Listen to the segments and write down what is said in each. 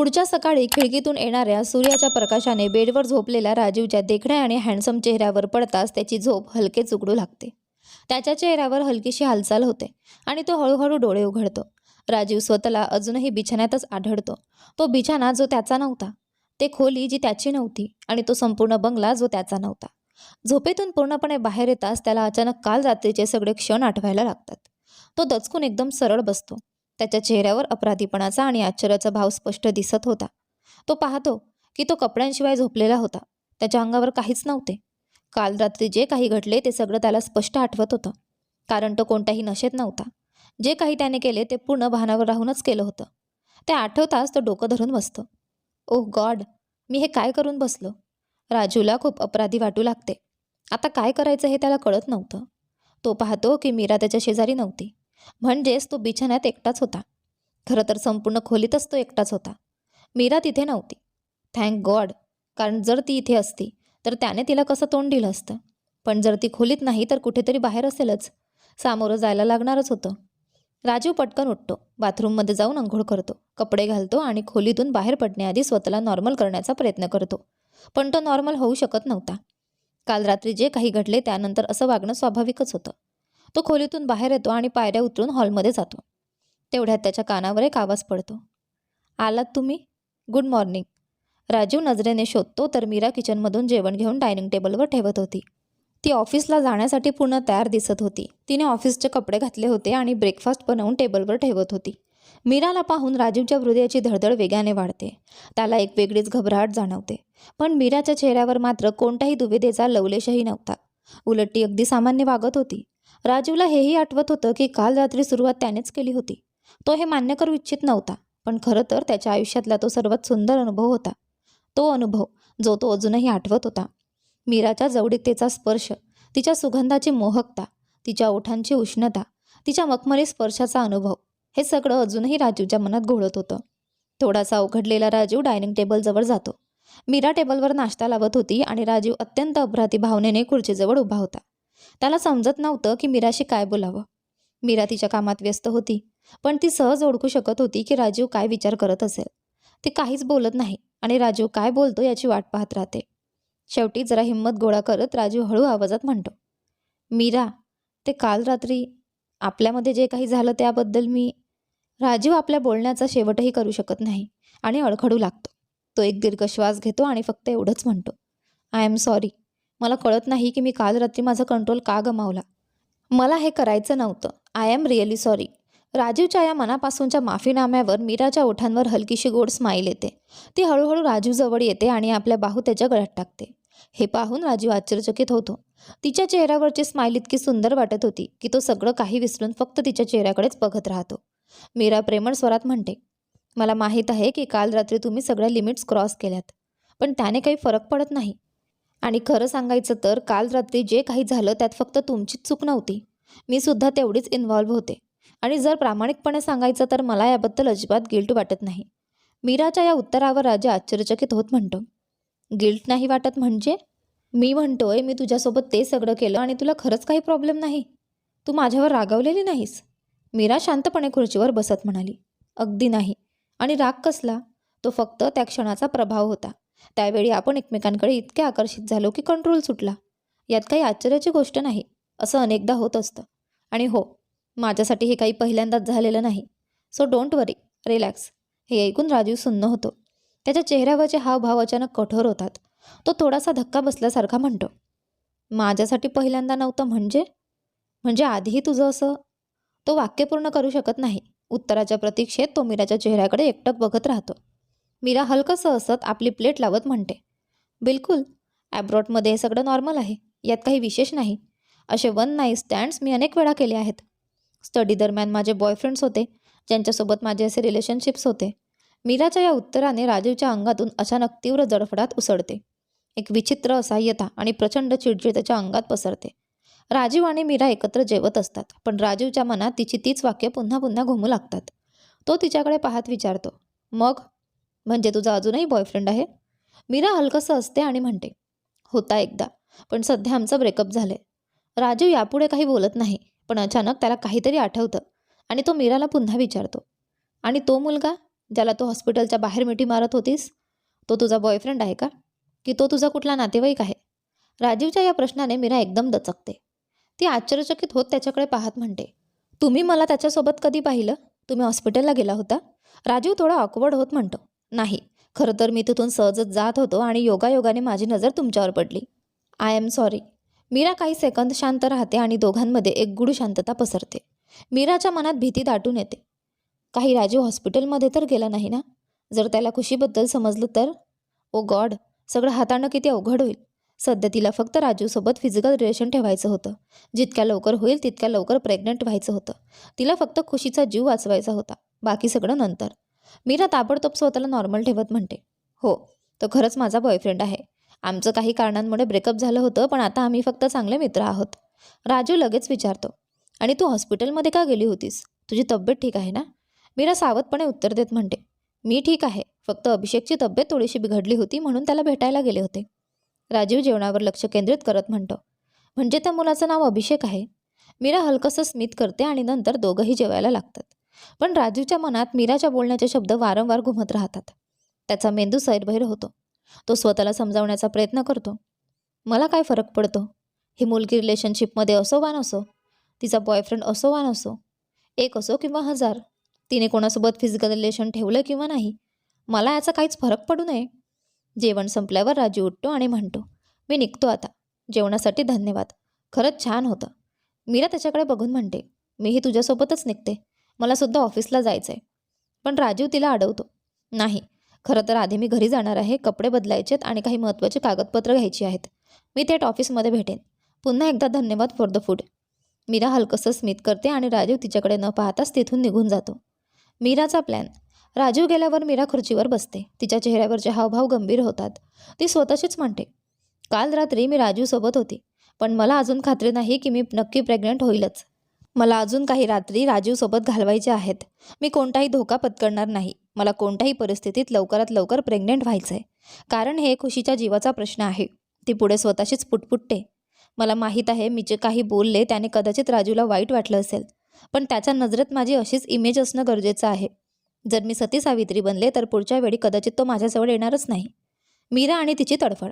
पुढच्या सकाळी खिडकीतून येणाऱ्या सूर्याच्या प्रकाशाने बेडवर झोपलेल्या राजीवच्या देखण्या आणि हँडसम चेहऱ्यावर पडताच त्याची झोप हलके चुकडू लागते. त्याच्या चेहऱ्यावर हलकीशी हालचाल होते आणि तो हळूहळू डोळे उघडतो. राजीव स्वतःला अजूनही बिछाण्यातच आढळतो. तो बिछाना जो त्याचा नव्हता. ते खोली जी त्याची नव्हती आणि तो संपूर्ण बंगला जो त्याचा नव्हता. झोपेतून पूर्णपणे बाहेर येताच त्याला अचानक काल रात्रीचे सगळे क्षण आठवायला लागतात. तो दचकून एकदम सरळ बसतो. त्याच्या चेहऱ्यावर अपराधीपणाचा आणि आश्चर्याचा भाव स्पष्ट दिसत होता. तो पाहतो की तो कपड्यांशिवाय झोपलेला होता. त्याच्या अंगावर काहीच नव्हते. काल रात्री जे काही घडले ते सगळं त्याला स्पष्ट आठवत होतं. कारण तो कोणत्याही नशेत नव्हता. जे काही त्याने केले ते पूर्ण भानावर राहूनच केलं होतं. ते आठवताच तो डोकं धरून बसतो. ओह गॉड मी हे काय करून बसलो? राजूला खूप अपराधी वाटू लागते. आता काय करायचं हे त्याला कळत नव्हतं. तो पाहतो की मीरा त्याच्या शेजारी नव्हती. म्हणजेच तो बिछाण्यात एकटाच होता. खरं तर संपूर्ण खोलीतच तो एकटाच होता. मीरा तिथे नव्हती. थँक गॉड कारण जर ती इथे असती तर त्याने तिला कसं तोंड दिलं असतं? पण जर ती खोलीत नाही तर कुठेतरी बाहेर असेलच. सामोरं जायला लागणारच होतं. राजीव पटकन उठतो. बाथरूममध्ये जाऊन अंघोळ करतो. कपडे घालतो आणि खोलीतून बाहेर पडण्याआधी स्वतःला नॉर्मल करण्याचा प्रयत्न करतो. पण तो नॉर्मल होऊ शकत नव्हता. काल रात्री जे काही घडले त्यानंतर असं वागणं स्वाभाविकच होतं. तो खोलीतून बाहेर येतो आणि पायऱ्या उतरून हॉलमध्ये जातो. तेवढ्यात त्याच्या कानावर एक आवाज पडतो. आलात तुम्ही? गुड मॉर्निंग राजीव नजरेने शोधतो तर मीरा किचनमधून जेवण घेऊन डायनिंग टेबलवर ठेवत होती. ती ऑफिसला जाण्यासाठी पूर्ण तयार दिसत होती. तिने ऑफिसचे कपडे घातले होते आणि ब्रेकफास्ट बनवून टेबलवर ठेवत होती. मीराला पाहून राजीवच्या हृदयाची धडधड वेगाने वाढते. त्याला एक वेगळीच घबराट जाणवते. पण मीराच्या चेहऱ्यावर मात्र कोणत्याही दुविधेचा लवलेशही नव्हता. उलट ती अगदी सामान्य वागत होती. राजीवला हेही आठवत होतं की काल रात्री सुरुवात त्यानेच केली होती. तो हे मान्य करू इच्छित नव्हता पण खरं तर त्याच्या आयुष्यातला तो सर्वात सुंदर अनुभव होता. तो अनुभव जो तो अजूनही आठवत होता. मीराच्या जवळीकतेचा स्पर्श तिच्या सुगंधाची मोहकता तिच्या ओठांची उष्णता तिच्या मखमली स्पर्शाचा अनुभव हे सगळं अजूनही राजीवच्या मनात घोळत होतं. थोडासा अवघडलेला राजीव डायनिंग टेबलजवळ जातो. मीरा टेबलवर नाश्ता लावत होती आणि राजीव अत्यंत अपराधी भावनेने खुर्चीजवळ उभा होता. त्याला समजत नव्हतं की मीराशी काय बोलावं. मीरा तिच्या कामात व्यस्त होती पण ती सहज ओळखू शकत होती की राजीव काय विचार करत असेल. ती काहीच बोलत नाही आणि राजीव काय बोलतो याची वाट पाहत राहते. शेवटी जरा हिंमत गोळा करत राजीव हळू आवाजात म्हणतो मीरा ते काल रात्री आपल्यामध्ये जे काही झालं त्याबद्दल मी राजीव आपल्या बोलण्याचा शेवटही करू शकत नाही आणि अडखडू लागतो. तो एक दीर्घ श्वास घेतो आणि फक्त एवढंच म्हणतो आय एम सॉरी मला कळत नाही की मी काल रात्री माझा कंट्रोल का गमावला. मला हे करायचं नव्हतं. आय एम रिअली सॉरी राजीवच्या या मनापासूनच्या माफीनाम्यावर मीराच्या ओठांवर हलकीशी गोड स्माईल येते. ती हळूहळू राजीवजवळ येते आणि आपल्या बाहू त्याच्या गळ्यात टाकते. हे पाहून राजीव आश्चर्यचकित होतो. तिच्या चेहऱ्यावरची स्माईल इतकी सुंदर वाटत होती की तो सगळं काही विसरून फक्त तिच्या चेहऱ्याकडेच बघत राहतो. मीरा प्रेमळ स्वरात म्हणते मला माहीत आहे की काल रात्री तुम्ही सगळ्या लिमिट्स क्रॉस केल्यात पण त्याने काही फरक पडत नाही. आणि खरं सांगायचं तर काल रात्री जे काही झालं त्यात फक्त तुमचीच चूक नव्हती. मी सुद्धा तेवढीच इन्व्हॉल्व्ह होते. आणि जर प्रामाणिकपणे सांगायचं तर मला याबद्दल अजिबात गिल्ट वाटत नाही. मीराच्या या उत्तरावर राजा आश्चर्यचकित होत म्हणतो. गिल्ट नाही वाटत म्हणजे? मी म्हणतोय मी तुझ्यासोबत ते सगळं केलं आणि तुला खरंच काही प्रॉब्लेम नाही? तू माझ्यावर रागवलेली नाहीस? मीरा शांतपणे खुर्चीवर बसत म्हणाली. अगदी नाही. आणि राग कसला? तो फक्त त्या क्षणाचा प्रभाव होता. त्यावेळी आपण एकमेकांकडे इतके आकर्षित झालो की कंट्रोल सुटला. यात काही आश्चर्याची गोष्ट नाही असं अनेकदा होत असतं. आणि हो माझ्यासाठी हे काही पहिल्यांदाच झालेलं नाही. सो डोंट वरी रिलॅक्स हे ऐकून राजीव सुन्न होतो. त्याच्या चेहऱ्यावरचे हावभाव अचानक कठोर होतात. तो थोडासा धक्का बसल्यासारखा म्हणतो माझ्यासाठी पहिल्यांदा नव्हतं म्हणजे? म्हणजे आधीही तुझं असं? तो वाक्य पूर्ण करू शकत नाही. उत्तराच्या प्रतीक्षेत तो मीराच्या चेहऱ्याकडे एकटक बघत राहतो. मीरा हलकंसं हसत आपली प्लेट लावत म्हणते. बिलकुल ॲब्रॉडमध्ये हे सगळं नॉर्मल आहे यात काही विशेष नाही. असे वन नाईट स्टँड्स मी अनेक वेळा केले आहेत. स्टडी दरम्यान माझे बॉयफ्रेंड्स होते ज्यांच्यासोबत माझे असे रिलेशनशिप्स होते. मीराच्या या उत्तराने राजीवच्या अंगातून अचानक तीव्र जडफडात उसळते. एक विचित्र असहाय्यता आणि प्रचंड चिडचिड त्याच्या अंगात पसरते. राजीव आणि मीरा एकत्र जेवत असतात पण राजीवच्या मनात तिची तीच वाक्य पुन्हा पुन्हा घुमू लागतात. तो तिच्याकडे पाहत विचारतो मग म्हणजे तुझा अजूनही बॉयफ्रेंड आहे? मीरा हलकंसं असते आणि म्हणते होता एकदा पण सध्या आमचं ब्रेकअप झाले राजू यापुढे काही बोलत नाही पण अचानक त्याला काहीतरी आठवतं आणि तो मीराला पुन्हा विचारतो आणि तो मुलगा ज्याला तू हॉस्पिटलच्या बाहेर मिठी मारत होतीस तो तुझा बॉयफ्रेंड आहे का? की तो तुझा कुठला नातेवाईक आहे? राजीवच्या या प्रश्नाने मीरा एकदम दचकते. ती आश्चर्यचकित होत त्याच्याकडे पाहत म्हणते तुम्ही मला त्याच्यासोबत कधी पाहिलं? तुम्ही हॉस्पिटलला गेला होता? राजीव थोडा ऑकवर्ड होत म्हणतो नाही. खरं तर मी तिथून सहजच जात होतो आणि योगायोगाने माझी नजर तुमच्यावर पडली. आय एम सॉरी मीरा काही सेकंद शांत राहते आणि दोघांमध्ये एक गुढ शांतता पसरते. मीराच्या मनात भीती दाटून येते. काही राजू हॉस्पिटलमध्ये तर गेला नाही ना? जर त्याला खुशीबद्दल समजलं तर? ओ गॉड सगळं हाताळणं किती अवघड होईल. सध्या तिला फक्त राजूसोबत फिजिकल रिलेशन ठेवायचं होतं. जितक्या लवकर होईल तितक्या लवकर प्रेग्नंट व्हायचं होतं. तिला फक्त खुशीचा जीव वाचवायचा होता. बाकी सगळं नंतर. मीरा ताबडतोब स्वतःला नॉर्मल ठेवत म्हणते. हो तो खरंच माझा बॉयफ्रेंड आहे. आमचं काही कारणांमुळे ब्रेकअप झालं होतं पण आता आम्ही फक्त चांगले मित्र आहोत. राजू लगेच विचारतो आणि तू हॉस्पिटलमध्ये का गेली होतीस? तुझी तब्येत ठीक आहे ना? मीरा सावधपणे उत्तर देत म्हणते मी ठीक आहे फक्त अभिषेकची तब्येत थोडीशी बिघडली होती म्हणून त्याला भेटायला गेले होते. राजीव जेवणावर लक्ष केंद्रित करत म्हणतो म्हणजे त्या मुलाचं नाव अभिषेक आहे? मीरा हलकंसं स्मित करते आणि नंतर दोघंही जेवायला लागतात. पण राजीवच्या मनात मीराच्या बोलण्याचे शब्द वारंवार घुमत राहतात. त्याचा मेंदू सैरभैर होतो. तो स्वतःला समजावण्याचा प्रयत्न करतो. मला काय फरक पडतो? ही मुलगी रिलेशनशिपमध्ये असो वा नसो तिचा बॉयफ्रेंड असो वा नसो एक असो किंवा हजार तिने कोणासोबत फिजिकल रिलेशन ठेवलं किंवा नाही मला याचा काहीच फरक पडू नये. जेवण संपल्यावर राजू उठतो आणि म्हणतो मी निघतो आता. जेवणासाठी धन्यवाद. खरंच छान होतं. मीरा त्याच्याकडे बघून म्हणते मीही तुझ्यासोबतच निघते. मला सुद्धा ऑफिसला जायचं आहे पण राजीव तिला अडवतो. नाही खरं तर आधी मी घरी जाणार आहे कपडे बदलायचेत आणि काही महत्त्वाची कागदपत्र घ्यायची आहेत. मी थेट ऑफिसमध्ये भेटेन. पुन्हा एकदा धन्यवाद फॉर द फूड. मीरा हलकसं स्मित करते आणि राजीव तिच्याकडे न पाहताच तिथून निघून जातो. मीराचा प्लॅन. राजीव गेल्यावर मीरा खुर्चीवर बसते. तिच्या चेहऱ्यावरचे हावभाव गंभीर होतात. ती स्वतःशीच म्हणते काल रात्री मी राजीवसोबत होती पण मला अजून खात्री नाही की मी नक्की प्रेग्नंट होईलच. मला अजून काही रात्री राजीवसोबत घालवायचे आहेत. मी कोणताही धोका पत्करणार नाही. मला कोणत्याही परिस्थितीत लवकरात लवकर प्रेग्नेंट व्हायचं आहे कारण हे खुशीच्या जीवाचा प्रश्न आहे. ती पुढे स्वतःशीच पुटपुटते. मला माहीत आहे मी जे काही बोलले त्याने कदाचित राजूला वाईट वाटलं असेल. पण त्याच्या नजरेत माझी अशीच इमेज असणं गरजेचं आहे. जर मी सती सावित्री बनले तर पुढच्या वेळी कदाचित तो माझ्याजवळ येणारच नाही. मीरा आणि तिची तडफड.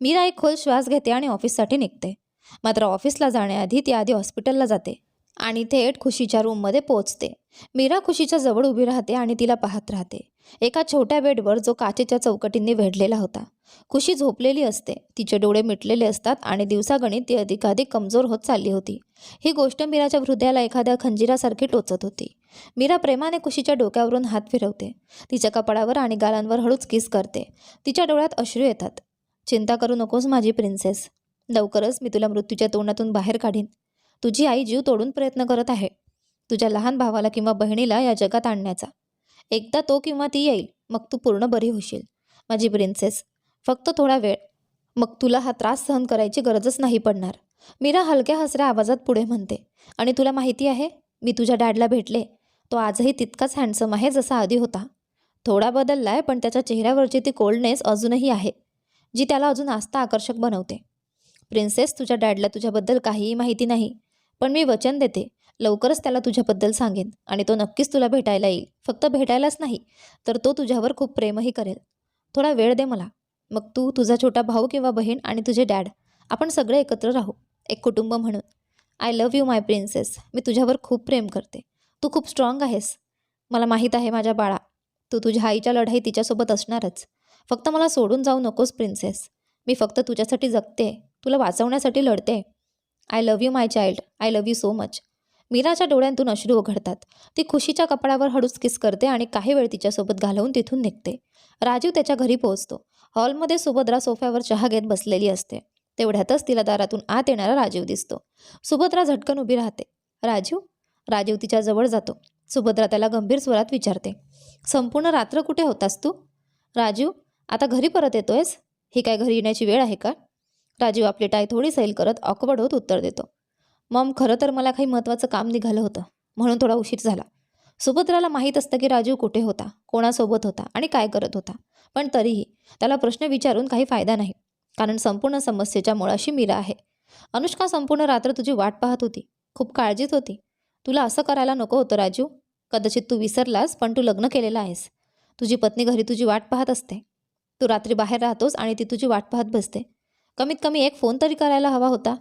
मीरा एक खोल श्वास घेते आणि ऑफिससाठी निघते. मात्र ऑफिसला जाण्याआधी ती आधी हॉस्पिटलला जाते. आणि थेट खुशीच्या रूममध्ये पोहोचते. मीरा खुशीच्या जवळ उभी राहते आणि तिला पाहत राहते. एका छोट्या बेडवर जो काचेच्या चौकटींनी वेढलेला होता. खुशी झोपलेली असते. तिचे डोळे मिटलेले असतात आणि दिवसागणित ती अधिकाधिक कमजोर होत चालली होती. ही गोष्ट मीराच्या हृदयाला एखाद्या खंजिरासारखी टोचत होती. मीरा प्रेमाने खुशीच्या डोक्यावरून हात फिरवते. तिच्या कपाळावर आणि गालांवर हळूच किस करते. तिच्या डोळ्यात अश्रू येतात. चिंता करू नकोस माझी प्रिन्सेस. लवकरच मी तुला मृत्यूच्या तोंडातून बाहेर काढीन. तुझी आई जीव तोडून प्रयत्न करत आहे. तुझ्या लहान भावाला किंवा बहिणीला या जगात आणण्याचा. एकदा तो किंवा ती येईल मग तू पूर्ण बरी होशील. माझी प्रिन्सेस फक्त थोडा वेळ. मग तुला हा त्रास सहन करायची गरजच नाही पडणार. मीरा हलक्या हसऱ्या आवाजात पुढे म्हणते आणि तुला माहिती आहे मी तुझ्या डॅडला भेटले. तो आजही तितकाच हँडसम आहे जसा आधी होता. थोडा बदलला आहे पण त्याच्या चेहऱ्यावरची ती कोल्डनेस अजूनही आहे जी त्याला अजून आस्था आकर्षक बनवते. प्रिन्सेस तुझ्या डॅडला तुझ्याबद्दल काहीही माहिती नाही. पण मी वचन देते. लवकरच त्याला तुझ्याबद्दल सांगेन आणि तो नक्कीच तुला भेटायला येईल. फक्त भेटायलाच नाही तर तो तुझ्यावर खूप प्रेमही करेल. थोडा वेळ दे मला. मग तू तुझा छोटा भाऊ किंवा बहीण आणि तुझे डॅड आपण सगळे एकत्र राहू. एक कुटुंब म्हणून. I love you my princess मी तुझ्यावर खूप प्रेम करते. तू खूप स्ट्रॉंग आहेस. मला माहीत आहे माझ्या बाळा. तू तुझ्या आईच्या लढाई तिच्यासोबत असणारच. फक्त मला सोडून जाऊ नकोस प्रिन्सेस मी फक्त तुझ्यासाठी जगते. तुला वाचवण्यासाठी लढते. I love you my child I love you so much मीराच्या डोळ्यांतून अश्रू उघडतात. ती खुशीच्या कपड्यावर हळूच किस करते आणि काही वेळ तिच्यासोबत घालवून तिथून निघते. राजीव त्याच्या घरी पोहोचतो. हॉलमध्ये सुभद्रा सोफ्यावर चहा घेत बसलेली असते. तेवढ्यातच तिला दारातून आत येणारा राजीव दिसतो. सुभद्रा झटकन उभी राहते. राजीव? राजीव तिच्या जवळ जातो. सुभद्रा त्याला गंभीर स्वरात विचारते. संपूर्ण रात्र कुठे होतास तू? राजीव आता घरी परत येतोयस? ही काय घरी येण्याची वेळ आहे का? राजीव आपली टाय थोडी सैल करत ऑकवर्ड होत उत्तर देतो. मॉम खरं तर मला काही महत्त्वाचं काम निघालं होतं. म्हणून थोडा उशीर झाला. सुभद्राला माहीत असतं की राजीव कुठे होता कोणासोबत होता आणि काय करत होता. पण तरीही त्याला प्रश्न विचारून काही फायदा नाही कारण संपूर्ण समस्येच्या मुळाशी मीरा आहे. अनुष्का संपूर्ण रात्र तुझी वाट पाहत होती. खूप काळजीत होती. तुला असं करायला नको होतं राजू कदाचित तू विसरलास पण तू लग्न केलेलं आहेस. तुझी पत्नी घरी तुझी वाट पाहत असते. तू रात्री बाहेर राहतोस आणि ती तुझी वाट पाहत बसते. कमीत कमी एक फोन तरी करायला हवा होता.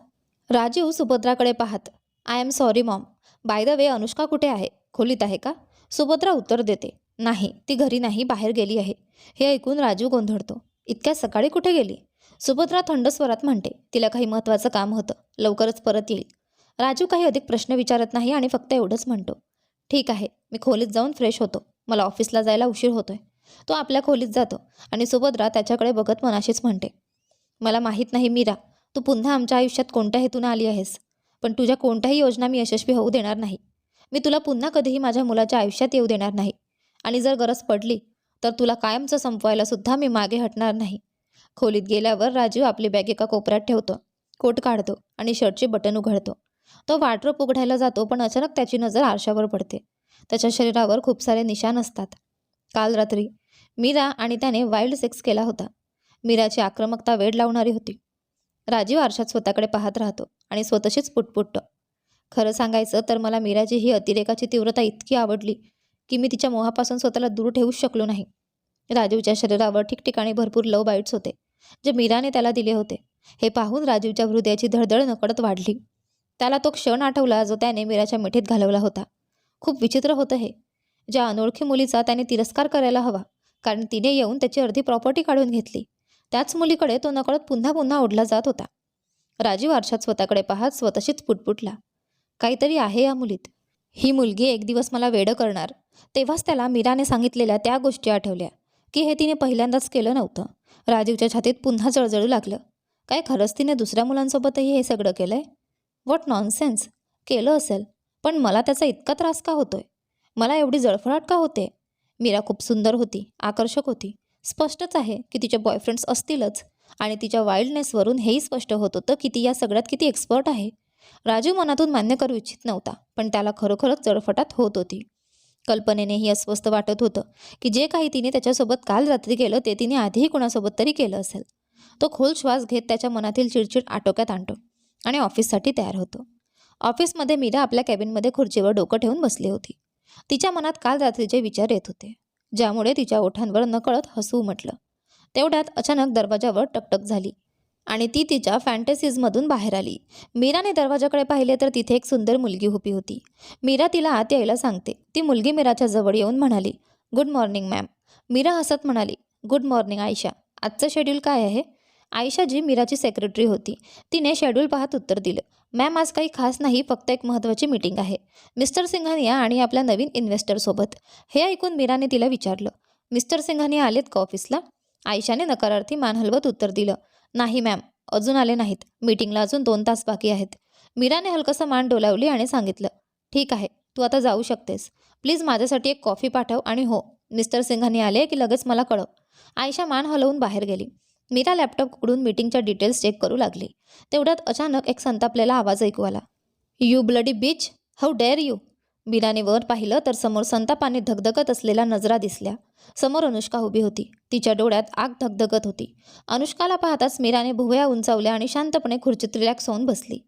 राजीव सुभद्राकडे पाहत I am sorry mom by the way Anushka कुठे आहे? खोलीत आहे का? सुभद्रा उत्तर देते नाही ती घरी नाही बाहेर गेली आहे. हे ऐकून राजीव गोंधळतो इतक्या सकाळी कुठे गेली? सुभद्रा थंड स्वरात म्हणते तिला काही महत्त्वाचं काम होतं लवकरच परत येईल. राजू काही अधिक प्रश्न विचारत नाही आणि फक्त एवढंच म्हणतो ठीक आहे मी खोलीत जाऊन फ्रेश होतो. मला ऑफिसला जायला उशीर होतोय. तो आपल्या खोलीत जातो आणि सुभद्रा त्याच्याकडे बघत मनाशीच म्हणते मला माहीत नाही मीरा. तू पुन्हा आमच्या आयुष्यात कोणत्या हेतून आली आहेस? पण तुझ्या कोणत्याही योजना मी यशस्वी होऊ देणार नाही. मी तुला पुन्हा कधीही माझ्या मुलाच्या आयुष्यात येऊ देणार नाही. आणि जर गरज पडली तर तुला कायमचं संपवायला सुद्धा मी मागे हटणार नाही. खोलीत गेल्यावर राजीव आपली बॅग एका कोपऱ्यात ठेवतो. कोट काढतो आणि शर्टचे बटन उघडतो. तो वाटरोप उघडायला जातो पण अचानक त्याची नजर आरशावर पडते. त्याच्या शरीरावर खूप सारे निशाण असतात. काल रात्री मीरा आणि त्याने वाईल्ड सेक्स केला होता. मीराची आक्रमकता वेड लावणारी होती. राजीव आरशात स्वतःकडे पाहत राहतो आणि स्वतःशीच पुटपुटतो. खरं सांगायचं तर मला मीराची ही अतिरेकाची तीव्रता इतकी आवडली की मी तिच्या मोहापासून स्वतःला दूर ठेवूच शकलो नाही. राजीवच्या शरीरावर ठिकठिकाणी भरपूर लव बाईट्स होते जे मीराने त्याला दिले होते. हे पाहून राजीवच्या हृदयाची धडधड नकडत वाढली. त्याला तो क्षण आठवला जो त्याने मीराच्या मिठीत घालवला होता. खूप विचित्र होतं हे. ज्या अनोळखी मुलीचा त्याने तिरस्कार करायला हवा कारण तिने येऊन त्याची अर्धी प्रॉपर्टी काढून घेतली. त्याच मुलीकडे तो नकळत पुन्हा पुन्हा ओढला जात होता. राजीव आरशात स्वतःकडे पाहत स्वतःशीच पुटपुटला. काहीतरी आहे या मुलीत. ही मुलगी एक दिवस मला वेडं करणार. तेव्हाच त्याला मीराने सांगितलेल्या त्या गोष्टी आठवल्या. की हे तिने पहिल्यांदाच केलं नव्हतं. राजीवच्या छातीत पुन्हा जळजळू लागलं. काय खरंच तिने दुसऱ्या मुलांसोबतही हे सगळं केलंय? व्हॉट नॉनसेन्स केलं असेल. पण मला त्याचा इतका त्रास का होतोय? मला एवढी जळफळाट का होते? मीरा खूप सुंदर होती आकर्षक होती. स्पष्टच आहे की तिचे बॉयफ्रेंड्स असतीलच आणि तिच्या वाईल्डनेसवरून हेही स्पष्ट होत होतं की ती या सगळ्यात किती एक्सपर्ट आहे. राजू मनातून मान्य करू इच्छित नव्हता पण त्याला खरोखरच जळफटात होत होती. कल्पनेनेही अस्वस्थ वाटत होतं की जे काही तिने त्याच्यासोबत काल रात्री केलं ते तिने आधीही कुणासोबत तरी केलं असेल. तो खोल श्वास घेत त्याच्या मनातील चिडचिड आटोक्यात आणतो आणि ऑफिससाठी तयार होतो. ऑफिसमध्ये मीरा आपल्या कॅबिनमध्ये खुर्चीवर डोकं ठेवून बसली होती. तिच्या मनात काल रात्रीचे विचार येत होते. ज्यामुळे तिच्या ओठांवर नकळत हसू म्हटलं. तेवढ्यात अचानक दरवाजावर टकटक झाली आणि ती तिच्या फॅन्टसीजमधून बाहेर आली. मीराने दरवाजाकडे पाहिले तर तिथे एक सुंदर मुलगी उभी होती. मीरा तिला आत यायला सांगते. ती मुलगी मीराच्या जवळ येऊन म्हणाली गुड मॉर्निंग मॅम. मीरा हसत म्हणाली गुड मॉर्निंग आयशा. आजचं शेड्यूल काय आहे? आयशाजी मीराची सेक्रेटरी होती. तिने शेड्यूल पाहत उत्तर दिलं. मॅम आज काही खास नाही फक्त एक महत्त्वाची मीटिंग आहे. मिस्टर सिंघानिया आणि आपल्या नवीन इन्व्हेस्टरसोबत हे ऐकून मीराने तिला विचारलं. मिस्टर सिंघानिया आलेत का ऑफिसला आयशाने नकारार्थी मान हलवत उत्तर दिलं. नाही मॅम अजून आले नाहीत. मीटिंगला अजून दोन तास बाकी आहेत. मीराने हलकसं मान डोलावली आणि सांगितलं. ठीक आहे. तू आता जाऊ शकतेस. प्लीज माझ्यासाठी एक कॉफी पाठव आणि हो. मिस्टर सिंघानी आले की लगेच मला कळव. आयशा मान हलवून बाहेर गेली. मीरा लॅपटॉप उघडून मीटिंगच्या डिटेल्स चेक करू लागली. तेवढ्यात अचानक एक संतापलेला आवाज ऐकू आला. You bloody bitch how dare you मीराने वर पाहिलं तर समोर संतापाने धगधगत असलेल्या नजरा दिसल्या. समोर अनुष्का उभी होती. तिच्या डोळ्यात आग धगधगत होती. अनुष्काला पाहताच मीराने भुवया उंचावल्या आणि शांतपणे खुर्चीत रिलॅक्स होऊन बसली.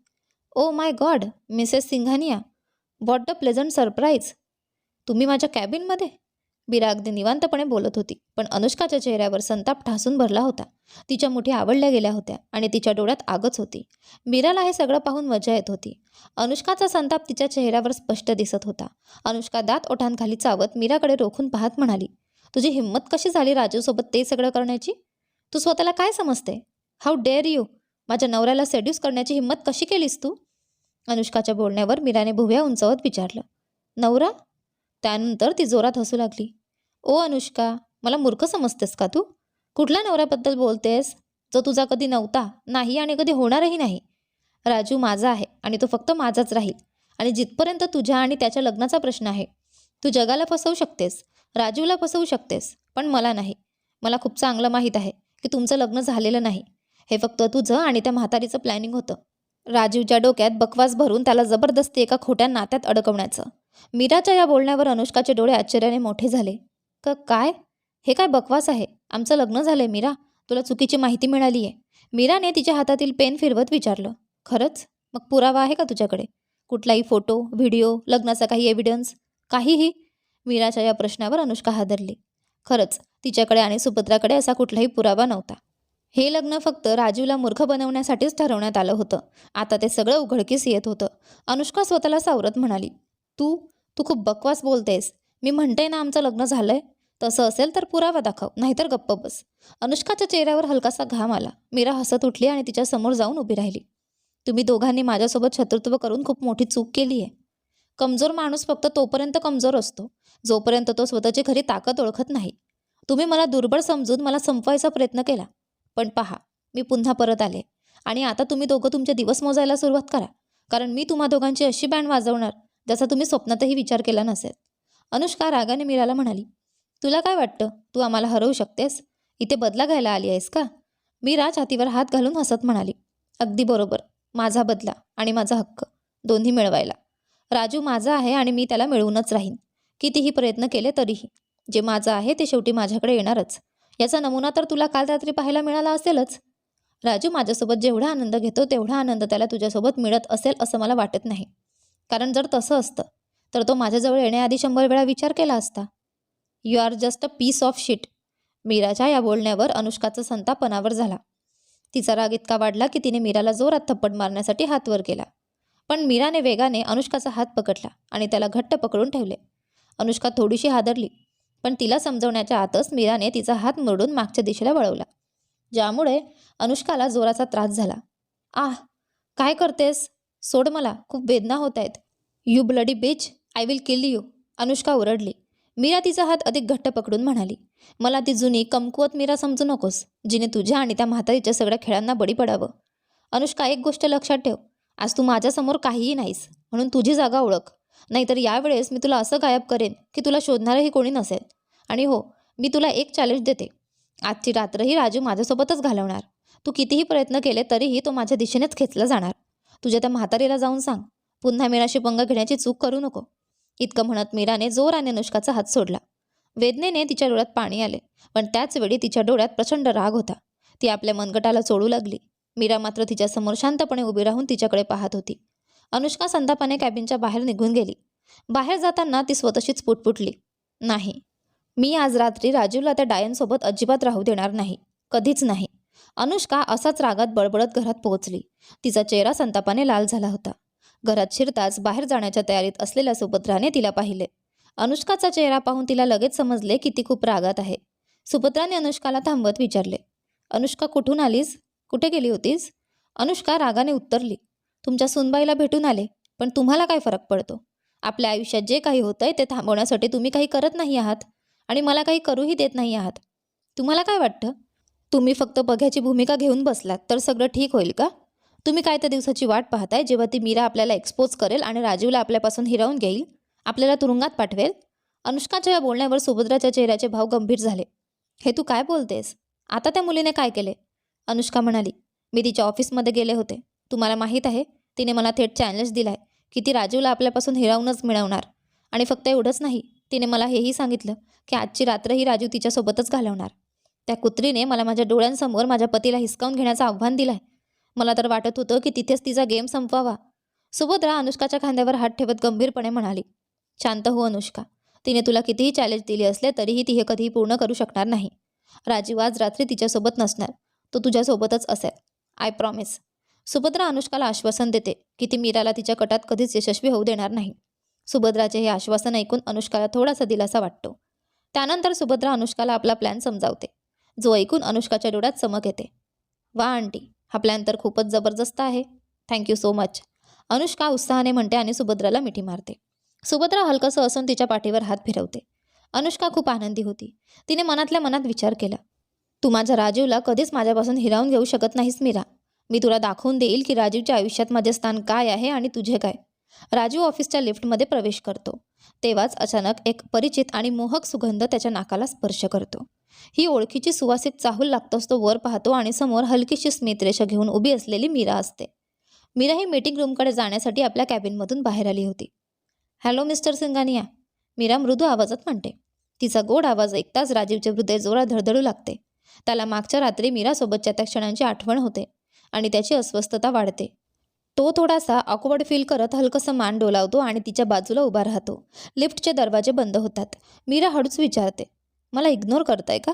ओ my God Mrs Singhania what the pleasant surprise तुम्ही माझ्या कॅबिनमध्ये मीरा अगदी निवांतपणे बोलत होती. पण अनुष्काच्या चेहऱ्यावर संताप ठासून भरला होता. तिच्या मुठी आवडल्या गेल्या होत्या आणि तिच्या डोळ्यात आगच होती. मीराला हे सगळं पाहून मजा येत होती. अनुष्काचा संताप तिच्या चेहऱ्यावर स्पष्ट दिसत होता. अनुष्का दात ओठांखाली चावत मीराकडे रोखून पाहत म्हणाली तुझी हिंमत कशी झाली राजूसोबत ते सगळं करण्याची? तू स्वतःला काय समजते? हाऊ डेअर यू माझ्या नवऱ्याला सेड्यूस करण्याची हिंमत कशी केलीस तू? अनुष्काच्या बोलण्यावर मीराने भुव्या उंचावत विचारलं नवरा? त्यानंतर ती जोरात हसू लागली ओ अनुष्का मला मूर्ख समजतेस का तू? कुठल्या नवऱ्याबद्दल बोलतेस जो तुझा कधी नव्हता नाही आणि कधी होणारही नाही? राजू माझा आहे आणि तो फक्त माझाच राहील आणि जिथपर्यंत तुझ्या आणि त्याच्या लग्नाचा प्रश्न आहे तू जगाला फसवू शकतेस राजूला फसवू शकतेस पण मला नाही. मला खूप चांगलं माहीत आहे की तुमचं लग्न झालेलं नाही. हे फक्त तुझं आणि त्या म्हातारीचं प्लॅनिंग होतं. राजीवच्या डोक्यात बकवास भरून त्याला जबरदस्ती एका खोट्या नात्यात अडकवण्याचं. मीराच्या या बोलण्यावर अनुष्काचे डोळे आश्चर्याने मोठे झाले. क काय? हे काय बकवास आहे? आमचं लग्न झालंय मीरा. तुला चुकीची माहिती मिळाली आहे मीराने तिच्या हातातील पेन फिरवत विचारलं. खरंच? मग पुरावा आहे का तुझ्याकडे? कुठलाही फोटो व्हिडिओ लग्नाचा काही एव्हिडन्स काहीही? मीराच्या या प्रश्नावर अनुष्का हादरली. खरंच तिच्याकडे आणि सुभद्राकडे असा कुठलाही पुरावा नव्हता. हे लग्न फक्त राजीवला मूर्ख बनवण्यासाठीच ठरवण्यात आलं होतं. आता ते सगळं उघडकीस येत होतं. अनुष्का स्वतःला सावरत म्हणाली तू? तू खूप बकवास बोलतेस. मी म्हणते ना आमचं लग्न झालंय. तसं असेल तर पुरावा दाखव नाहीतर गप्प बस. अनुष्काच्या चेहऱ्यावर हलकासा घाम आला. मीरा हसत उठली आणि तिच्या समोर जाऊन उभी राहिली. तुम्ही दोघांनी माझ्यासोबत शत्रुत्व करून खूप मोठी चूक केली आहे. कमजोर माणूस फक्त तोपर्यंत कमजोर असतो. जोपर्यंत तो स्वतःची खरी ताकद ओळखत नाही. तुम्ही मला दुर्बळ समजून मला संपवायचा प्रयत्न केला. पण पहा मी पुन्हा परत आले. आणि आता तुम्ही दोघं तुमचे दिवस मोजायला सुरुवात करा. कारण मी तुम्हा दोघांची अशी बँड वाजवणार ज्याचा तुम्ही स्वप्नातही विचार केला नसेल. अनुष्का रागाने मीराला म्हणाली तुला काय वाटतं? तू आम्हाला हरवू शकतेस? इथे बदला घ्यायला आली आहेस का? मीरा छातीवर हात घालून हसत म्हणाली अगदी बरोबर. माझा बदला आणि माझा हक्क दोन्ही मिळवायला. राजू माझा आहे आणि मी त्याला मिळवूनच राहीन. कितीही प्रयत्न केले तरीही. जे माझं आहे ते शेवटी माझ्याकडे येणारच. याचा नमुना तर तुला काल रात्री पाहायला मिळाला असेलच. राजू माझ्यासोबत जेवढा आनंद घेतो तेवढा आनंद त्याला तुझ्यासोबत मिळत असेल असं मला वाटत नाही. कारण जर तसं असतं तर तो माझ्याजवळ येण्याआधी शंभर वेळा विचार केला असता. You are just a piece of shit मीराच्या या बोलण्यावर अनुष्काचा संतापनावर झाला. तिचा राग इतका वाढला की तिने मीराला जोरात थप्पड मारण्यासाठी हात वर केला. पण मीराने वेगाने अनुष्काचा हात पकडला आणि त्याला घट्ट पकडून ठेवले. अनुष्का थोडीशी हादरली पण तिला समजवण्याच्या आतच मीराने तिचा हात मोडून मागच्या दिशेला वळवला ज्यामुळे अनुष्काला जोराचा त्रास झाला. आह काय करतेस? सोड मला खूप वेदना होत आहेत. You bloody bitch I will kill you Anushka ओरडली. Meera तिचा हात अधिक घट्ट पकडून म्हणाली. मला ती जुनी कमकुवत मीरा समजू नकोस जिने तुझ्या आणि त्या म्हातारीच्या सगळ्या खेळांना बळी पडावं. अनुष्का एक गोष्ट लक्षात ठेव. आज तू माझ्यासमोर काहीही नाहीस म्हणून तुझी जागा ओळख. नाहीतर यावेळेस मी तुला असं गायब करेन की तुला शोधणारही कोणी नसेल. आणि हो मी तुला एक चॅलेंज देते. आजची रात्रही राजू माझ्यासोबतच घालवणार. तू कितीही प्रयत्न केले तरीही तो माझ्या दिशेनेच खेचला जाणार. तुझ्या त्या म्हातारीला जाऊन सांग. पुन्हा मीराशी पंग घेण्याची चूक करू नको. इतकं म्हणत मीराने जोराने अनुष्काचा हात सोडला. वेदनेने तिच्या डोळ्यात पाणी आले पण त्याच वेळी तिच्या डोळ्यात प्रचंड राग होता. ती आपल्या मनगटाला चोळू लागली. मीरा मात्र तिच्यासमोर शांतपणे उभी राहून तिच्याकडे पाहत होती. अनुष्का संतापाने कॅबिनच्या बाहेर निघून गेली. बाहेर जाताना ती स्वतःशीच पुटपुटली. नाही. मी आज रात्री राजूला त्या डायनसोबत अजिबात राहू देणार नाही. कधीच नाही. अनुष्का असाच रागात बडबडत घरात पोहोचली. तिचा चेहरा संतापाने लाल झाला होता. घरात शिरताच बाहेर जाण्याच्या तयारीत असलेल्या सुभद्राने तिला पाहिले. अनुष्काचा चेहरा पाहून तिला लगेच समजले की ती खूप रागात आहे. सुभद्राने अनुष्काला थांबवत विचारले अनुष्का कुठून आलीस? कुठे गेली होतीस? अनुष्का रागाने उत्तरली तुमच्या सुनबाईला भेटून आले पण तुम्हाला काय फरक पडतो? आपल्या आयुष्यात जे काही होतंय ते थांबवण्यासाठी तुम्ही काही करत नाही आहात आणि मला काही करूही देत नाही आहात. तुम्हाला काय वाटतं? तुम्ही फक्त बघ्याची भूमिका घेऊन बसलात तर सगळं ठीक होईल का? तुम्ही काय त्या दिवसाची वाट पाहताय? जेव्हा ती मीरा आपल्याला एक्सपोज करेल आणि राजीवला आपल्यापासून हिरावून घेईल आपल्याला तुरुंगात पाठवेल? अनुष्काच्या या बोलण्यावर सुभद्राच्या चेहऱ्याचे भाव गंभीर झाले. हे तू काय बोलतेस? आता त्या मुलीने काय केले? अनुष्का म्हणाली मी तिच्या ऑफिसमध्ये गेले होते. तुम्हाला माहीत आहे तिने मला थेट चॅलेंज दिलाय की ती राजीवला आपल्यापासून हिरावूनच मिळवणार. आणि फक्त एवढंच नाही तिने मला हेही सांगितलं की आजची रात्रही राजू तिच्यासोबतच घालवणार. त्या कुत्रीने मला माझ्या डोळ्यांसमोर माझ्या पतीला हिसकावून घेण्याचं आव्हान दिलंय. मला तर वाटत होतं की तिथेच तिचा गेम संपवावा. सुभद्रा अनुष्काच्या खांद्यावर हात ठेवत गंभीरपणे म्हणाली शांत हो अनुष्का. तिने तुला कितीही चॅलेंज दिली असले तरीही ती हे कधीही पूर्ण करू शकणार नाही. राजीव आज रात्री तिच्यासोबत नसणार. तो तुझ्यासोबतच असेल. आय प्रॉमिस सुभद्रा अनुष्काला आश्वासन देते की ती मीराला तिच्या कटात कधीच यशस्वी होऊ देणार नाही. सुभद्राचे हे आश्वासन ऐकून अनुष्काला थोडासा दिलासा वाटतो. त्यानंतर सुभद्रा अनुष्काला आपला प्लॅन समजावते. जो ऐकून अनुष्काच्या डोळ्यात चमक येते. वा आंटी. हा प्लॅन तर खूपच जबरदस्त आहे. थँक्यू सो मच अनुष्का उत्साहाने म्हणते आणि सुभद्राला मिठी मारते. सुभद्रा हलकसं असून तिच्या पाठीवर हात फिरवते. अनुष्का खूप आनंदी होती. तिने मनातल्या मनात विचार केला. तू माझ्या राजीवला कधीच माझ्यापासून हिरावून घेऊ शकत नाहीस मीरा. मी तुला दाखवून देईल की राजीवच्या आयुष्यात माझे स्थान काय आहे आणि तुझे काय. राजू ऑफिसच्या लिफ्टमध्ये प्रवेश करतो. तेव्हाच अचानक एक परिचित आणि मोहक सुगंध त्याच्या नाकाला स्पर्श करतो. ही ओळखीची सुवासिक चाहूल लागतोच तो वर पाहतो आणि समोर हलकीशी स्मितरेषा घेऊन उभी असलेली मीरा असते. मीरा ही मीटिंग रूमकडे जाण्यासाठी आपल्या कॅबिनमधून बाहेर आली होती. हॅलो मिस्टर सिंगानिया मीरा मृदू आवाजात म्हणते. तिचा गोड आवाज ऐकताच राजीवचे हृदय जोरात धडधडू लागते. त्याला मागच्या रात्री मीरासोबतच्या त्या क्षणांची आठवण होते आणि त्याची अस्वस्थता वाढते. तो थोडासा ऑकवर्ड फील करत हलकसं मान डोलावतो आणि तिच्या बाजूला उभा राहतो. लिफ्टचे दरवाजे बंद होतात. मीरा हळूच विचारते मला इग्नोर करताय का?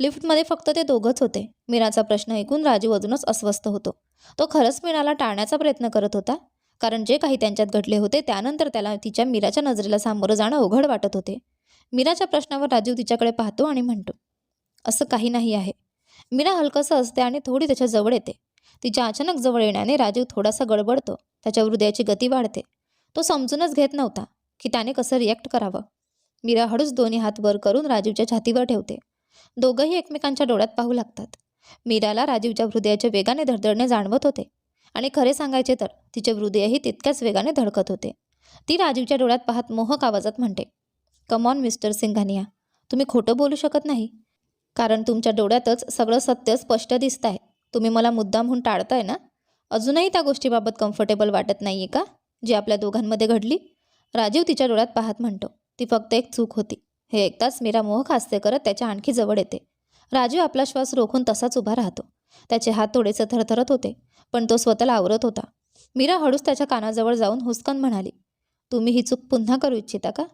लिफ्टमध्ये फक्त ते दोघंच होते. मीराचा प्रश्न ऐकून राजू अजूनच अस्वस्थ होतो. तो खरंच मीराला टाळण्याचा प्रयत्न करत होता कारण जे काही त्यांच्यात घडले होते त्यानंतर त्याला तिच्या मीराच्या नजरेला सामोरं जाणं अवघड वाटत होते. मीराच्या प्रश्नावर राजीव तिच्याकडे पाहतो आणि म्हणतो असं काही नाही आहे. मीरा हलकसं असते आणि थोडी त्याच्याजवळ येते. तिच्या अचानक जवळ येण्याने राजीव थोडासा गडबडतो. त्याच्या हृदयाची गती वाढते. तो समजूनच घेत नव्हता की त्याने कसं रिॲक्ट करावं. मीरा हळूच दोन्ही हात वर करून राजीवच्या छातीवर ठेवते. दोघंही एकमेकांच्या डोळ्यात पाहू लागतात. मीराला राजीवच्या हृदयाच्या वेगाने धडधडणे जाणवत होते. आणि खरे सांगायचे तर तिचे हृदयही तितक्याच वेगाने धडकत होते. ती राजीवच्या डोळ्यात पाहत मोहक आवाजात म्हणते कमॉन मिस्टर सिंघानिया. तुम्ही खोटं बोलू शकत नाही. कारण तुमच्या डोळ्यातच सगळं सत्य स्पष्ट दिसत आहे तुम्ही मला मुद्दामहून टाळताय ना? अजूनही त्या गोष्टीबाबत कम्फर्टेबल वाटत नाही आहे का? जी आपल्या दोघांमध्ये घडली? राजीव तिच्या डोळ्यात पाहत म्हणतो ती फक्त एक चूक होती. हे ऐकताच मीरा मोहक हास्य करत त्याच्या आणखी जवळ येते. राजीव आपला श्वास रोखून तसाच उभा राहतो. त्याचे हात थोडेसे थरथरत होते पण तो स्वतःला आवरत होता. मीरा हळूच त्याच्या कानाजवळ जाऊन हुसकन म्हणाली तुम्ही ही चूक पुन्हा करू इच्छिता का?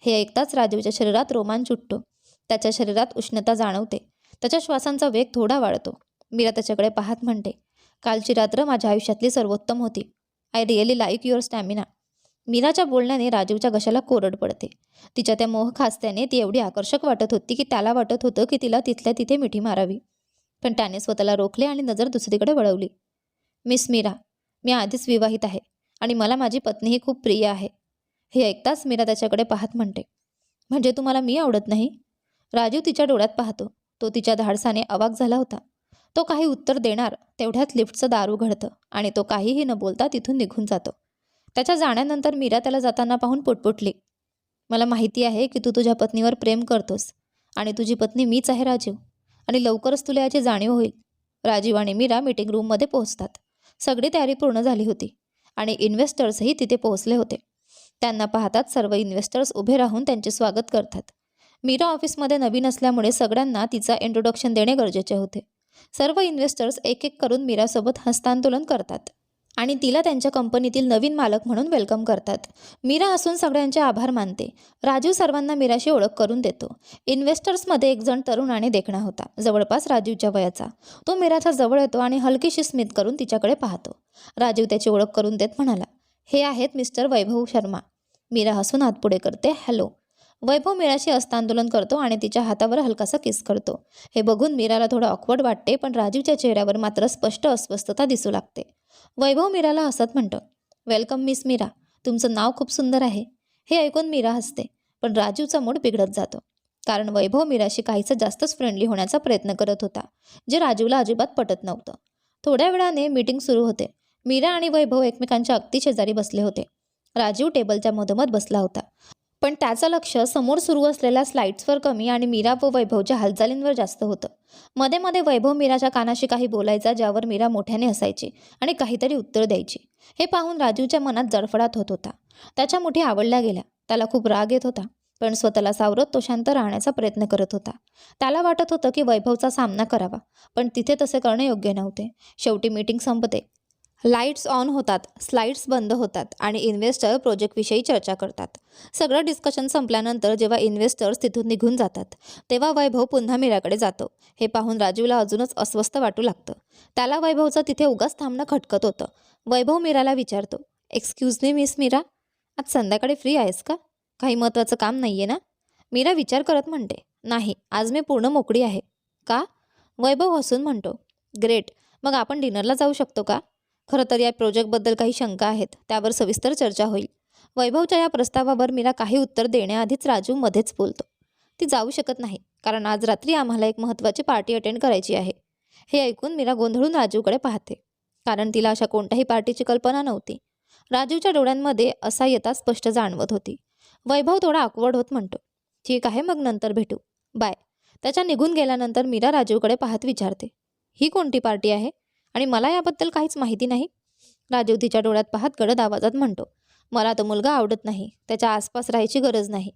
हे ऐकताच राजीवच्या शरीरात रोमांच उठतो. त्याच्या शरीरात उष्णता जाणवते. त्याच्या श्वासांचा वेग थोडा वाढतो. मीरा त्याच्याकडे पाहत म्हणते. कालची रात्र माझ्या आयुष्यातली सर्वोत्तम होती. I really like your stamina मीराच्या बोलण्याने राजीवच्या घशाला कोरड पडते. तिच्या त्या मोह खास्त्याने ती एवढी आकर्षक वाटत होती की त्याला वाटत होतं की तिला तिथल्या तिथे मिठी मारावी. पण त्याने स्वतःला रोखले आणि नजर दुसरीकडे वळवली. मिस मीरा मी आधीच विवाहित आहे आणि मला माझी पत्नीही खूप प्रिय आहे हे ऐकताच मीरा त्याच्याकडे पाहत म्हणते. म्हणजे तुम्हाला मी आवडत नाही राजीव तिच्या डोळ्यात पाहतो. तो तिच्या धाडसाने अवाक झाला होता. तो काही उत्तर देणार तेवढ्यात लिफ्टचं दार उघडतं आणि तो काहीही न बोलता तिथून निघून जातो. त्याच्या जाण्यानंतर मीरा त्याला जाताना पाहून पुटपुटली. मला माहिती आहे की तू तुझ्या पत्नीवर प्रेम करतोस आणि तुझी पत्नी मीच आहे राजीव आणि लवकरच तुला याची जाणीव होईल. राजीव आणि मीरा मीटिंग रूममध्ये पोहोचतात. सगळी तयारी पूर्ण झाली होती आणि इन्व्हेस्टर्सही तिथे पोहोचले होते. त्यांना पाहताच सर्व इन्व्हेस्टर्स उभे राहून त्यांचे स्वागत करतात. मीरा ऑफिसमध्ये नवीन असल्यामुळे सगळ्यांना तिचा इंट्रोडक्शन देणे गरजेचे होते. सर्व इन्व्हेस्टर्स एक एक करून मीरासोबत हस्तांदोलन करतात. आणि तिला त्यांच्या कंपनीतील नवीन मालक म्हणून वेलकम करतात. मीरा असून सगळ्यांचे आभार मानते. राजीव सर्वांना मीराशी ओळख करून देतो. इन्व्हेस्टर्समध्ये एक जण तरुण आणि देखणा होता. जवळपास राजीवच्या वयाचा. तो मीराच्या जवळ येतो आणि हलकीशी स्मित करून तिच्याकडे पाहतो. राजीव त्याची ओळख करून देत म्हणाला हे आहेत मिस्टर वैभव शर्मा. मीरा हसून हात पुढे करते हॅलो. वैभव मीराशी हस्तांदोलन करतो आणि तिच्या हातावर हलकासा किस करतो. हे बघून मीराला थोडं ऑकवर्ड वाटते पण राजीवच्या चेहऱ्यावर मात्र स्पष्ट अस्वस्थता दिसू लागते. वैभव मीराला हसत म्हणतो वेलकम मिस मीरा तुमचं नाव खूप सुंदर आहे. हे ऐकून मीरा हसते पण राजीवचा मूड बिघडत जातो. कारण वैभव मीराशी काहीसं जास्तच फ्रेंडली होण्याचा प्रयत्न करत होता जे राजीवला अजिबात पटत नव्हतं. थोड्या वेळाने मीटिंग सुरू होते. मीरा आणि वैभव एकमेकांच्या अगदी शेजारी बसले होते. राजीव टेबलच्या मधोमध बसला होता. पण त्याचं लक्ष समोर सुरू असलेल्या स्लाइड्सवर कमी आणि मीरा व वैभवच्या हालचालींवर जास्त होतं. मध्ये मध्ये वैभव मीराच्या कानाशी काही बोलायचा ज्यावर मीरा मोठ्याने हसायची आणि काहीतरी उत्तर द्यायची. हे पाहून राजूच्या मनात जडफडाट होत होता. त्याच्या मुठी आवडल्या गेल्या. त्याला खूप राग येत होता. पण स्वतःला सावरत तो शांत राहण्याचा प्रयत्न करत होता. त्याला वाटत होतं की वैभवचा सामना करावा. पण तिथे तसे करणे योग्य नव्हते. शेवटी मीटिंग संपते. लाईट्स ऑन होतात स्लाइड्स बंद होतात आणि इन्व्हेस्टर प्रोजेक्टविषयी चर्चा करतात. सगळं डिस्कशन संपल्यानंतर जेव्हा इन्व्हेस्टर्स तिथून निघून जातात तेव्हा वैभव पुन्हा मीराकडे जातो. हे पाहून राजूला अजूनच अस्वस्थ वाटू लागतं. त्याला वैभवचं तिथे उगाच थांबणं खटकत होतं. वैभव मीराला विचारतो एक्सक्यूज मी मिस मीरा आज संध्याकाळी फ्री आहेस का? काही महत्त्वाचं काम नाही आहे ना? मीरा विचार करत म्हणते नाही आज मी पूर्ण मोकळी आहे. का? वैभव हसून म्हणतो ग्रेट मग आपण डिनरला जाऊ शकतो का? खरं तर या प्रोजेक्टबद्दल काही शंका आहेत त्यावर सविस्तर चर्चा होईल. वैभवच्या या प्रस्तावावर मीरा काही उत्तर देण्याआधीच राजू मध्येच बोलतो. ती जाऊ शकत नाही कारण आज रात्री आम्हाला एक महत्त्वाची पार्टी अटेंड करायची आहे. हे ऐकून मीरा गोंधळून राजूकडे पाहते कारण तिला अशा कोणत्याही पार्टीची कल्पना नव्हती. राजूच्या डोळ्यांमध्ये असा येता स्पष्ट जाणवत होती. वैभव थोडा आकवड होत म्हणतो ठीक आहे मग नंतर भेटू. बाय. त्याच्या निघून गेल्यानंतर मीरा राजूकडे पाहत विचारते ही कोणती पार्टी आहे? आणि मला याबद्दल काहीच माहिती नाही. राजीव तिच्या डोळ्यात पाहत गडद आवाजात म्हणतो मला तो मुलगा आवडत नाही. त्याच्या आसपास राहायची गरज नाही.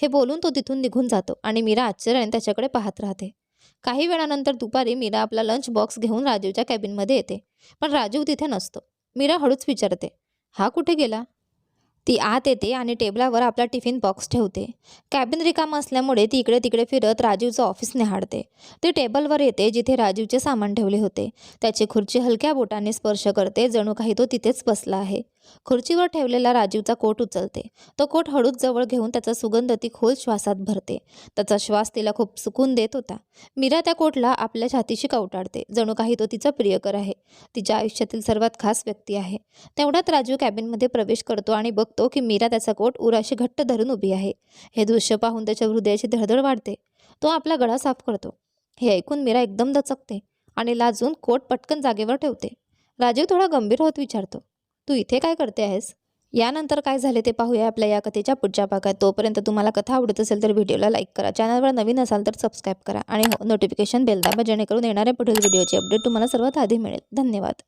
हे बोलून तो तिथून निघून जातो आणि मीरा आश्चर्याने त्याच्याकडे पाहत राहते. काही वेळानंतर दुपारी मीरा आपला लंच बॉक्स घेऊन राजीवच्या कॅबिनमध्ये येते पण राजीव तिथे नसतो. मीरा हळूच विचारते हा कुठे गेला? ती आत येते आणि टेबलावर आपला टिफिन बॉक्स ठेवते. कॅबिन रिकाम असल्यामुळे ती इकडे तिकडे फिरत राजीवचं ऑफिस निहाळते. ती टेबलवर येते जिथे राजीवचे सामान ठेवले होते. त्याची खुर्ची हलक्या बोटाने स्पर्श करते जणू काही तो तिथेच बसला आहे. खुर्चीवर ठेवलेला राजीवचा कोट उचलते. तो कोट हळूच जवळ घेऊन त्याचा सुगंध ती खोल श्वासात भरते. त्याचा श्वास तिला खूप सुकून देत होता. मीरा त्या कोटला आपल्या छातीशी कवटाळते. जणू काही तो तिचा प्रियकर आहे. तिच्या आयुष्यातील सर्वात खास व्यक्ती आहे. तेवढ्यात राजू कॅबिनमध्ये प्रवेश करतो आणि बघतो की मीरा त्याचा कोट उराशी घट्ट धरून उभी आहे. हे दृश्य पाहून त्याच्या हृदयाची धडधड वाढते. तो आपला गळा साफ करतो. हे ऐकून मीरा एकदम दचकते आणि लाजून कोट पटकन जागेवर ठेवते. राजीव थोडा गंभीर होत विचारतो. तू इथे काय करते आहेस? यानंतर काय झाले ते पाहूया आपल्या या कथेच्या पुढच्या भागात. तोपर्यंत तुम्हाला कथा आवडत असेल तर व्हिडिओला लाईक करा. चॅनलवर नवीन असाल तर सबस्क्राईब करा. आणि हो नोटिफिकेशन बेल दाबा जेणेकरून येणाऱ्या पुढील व्हिडिओची अपडेट तुम्हाला सर्वात आधी मिळेल. धन्यवाद.